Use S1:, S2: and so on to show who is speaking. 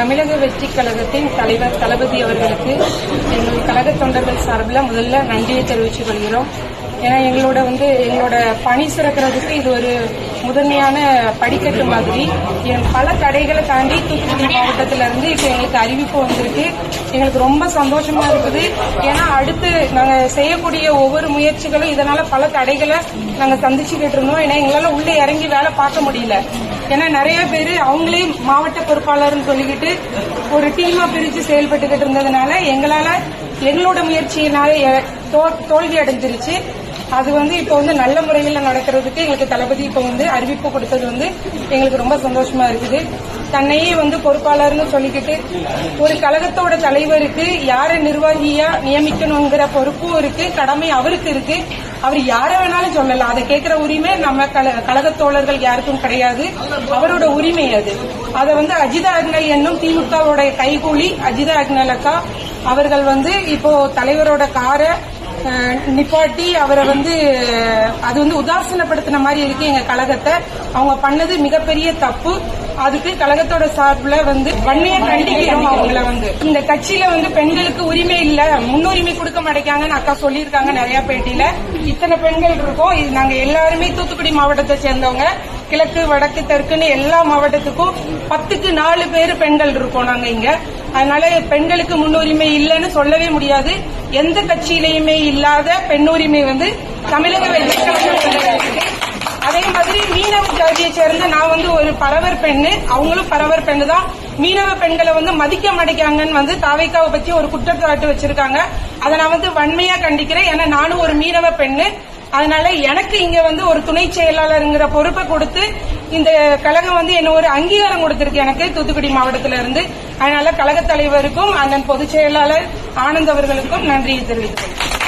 S1: தமிழக வெற்றி கழகத்தின் தலைவர் தளபதி அவர்களுக்கு எங்கள் கழக தொண்டர்கள் சார்பில் முதல்ல நன்றியை தெரிவித்துக் கொள்கிறோம். ஏன்னா எங்களோட வந்து எங்களோட பணி சிறக்கிறதுக்கு இது ஒரு முதன்மையான படிக்கட்டு மாதிரி. பல தடைகளை தாண்டி தூத்துக்குடி மாவட்டத்தில இருந்து இப்போ எங்களுக்கு அறிவிப்பு வந்திருக்கு. எங்களுக்கு ரொம்ப சந்தோஷமா இருக்குது. ஏன்னா அடுத்து நாங்க செய்யக்கூடிய ஒவ்வொரு முயற்சிகளும் இதனால பல தடைகளை நாங்க சந்திச்சுக்கிட்டு இருந்தோம். ஏன்னா எங்களால உள்ளே இறங்கி வேலை பார்க்க முடியல. ஏன்னா நிறைய பேர் அவங்களே மாவட்ட பொறுப்பாளர்னு சொல்லிக்கிட்டு ஒரு டீமா பிரிச்சு செயல்பட்டுக்கிட்டு இருந்ததுனால எங்களால எங்களோட முயற்சியினால தோல்வி அடைஞ்சிருச்சு. அது வந்து இப்போ வந்து நல்ல முறையில் நடக்கிறதுக்கு எங்களுக்கு தளபதி இப்போ வந்து அறிவிப்பு கொடுத்தது வந்து எங்களுக்கு ரொம்ப சந்தோஷமா இருக்குது. தன்னையே வந்து பொறுப்பாளர்னு சொல்லிக்கிட்டு ஒரு கழகத்தோட தலைவருக்கு யாரை நிர்வாகியா நியமிக்கணுங்கிற பொறுப்பும் இருக்கு கடமை அவருக்கு இருக்கு. அவர் யாரை வேணாலும் சொல்லலாம். அதை கேட்கிற உரிமை நம்ம கல- தோழர்கள் யாருக்கும் கிடையாது. அவரோட உரிமை அது. அதை வந்து அஜிதா அக்னல் என்னும் திமுகவோட கைகூலி அஜிதா அக்னல் அக்கா அவர்கள் வந்து இப்போ தலைவரோட காரை நிப்பாட்டி அவரை வந்து அது வந்து உதாசீனப்படுத்தின மாதிரி இருக்கு எங்க கழகத்தை. அவங்க பண்ணது மிகப்பெரிய தப்பு. அதுக்கு கழகத்தோட சார்பில் வந்து வன்மையா கண்டிக்கிறோம் அவங்கள வந்து. இந்த கட்சியில வந்து பெண்களுக்கு உரிமை இல்ல. முன்னுரிமை கொடுக்க மாட்டேங்காங்கன்னு அக்கா சொல்லியிருக்காங்க நிறைய பேட்டியில. இத்தனை பெண்கள் இருக்கோம். இது நாங்க எல்லாருமே தூத்துக்குடி மாவட்டத்தை சேர்ந்தவங்க. கிழக்கு வடக்கு தெற்குன்னு எல்லா மாவட்டத்துக்கும் பத்துக்கு நாலு பேர் பெண்கள் இருக்கோம் நாங்க இங்க. அதனால பெண்களுக்கு முன்னுரிமை இல்லைன்னு சொல்லவே முடியாது. எந்த கட்சியிலையுமே இல்லாத பெண்ணுரிமை வந்து தமிழக அதே மாதிரி மீனவ ஜாதியை சேர்ந்த நான் வந்து ஒரு பரவர் பெண்ணு. அவங்களும் பரவர் பெண்ணு தான் மீனவ பெண்களை வந்து மதிக்க மாட்டேங்காங்கன்னு வந்து தாவைக்காவை பத்தி ஒரு குற்றச்சாட்டு வச்சிருக்காங்க. அதை நான் வந்து வன்மையா கண்டிக்கிறேன். ஏன்னா நானும் ஒரு மீனவ பெண்ணு. அதனால எனக்கு இங்க வந்து ஒரு துணை செயலாளருங்கிற பொறுப்பை கொடுத்து இந்த கழகம் வந்து என்ன ஒரு அங்கீகாரம் கொடுத்திருக்கு எனக்கு தூத்துக்குடி மாவட்டத்தில இருந்து அதனால கழக தலைவருக்கும் அண்ணன் பொதுச் செயலாளர் ஆனந்த் அவர்களுக்கும் நன்றியை தெரிவித்துக்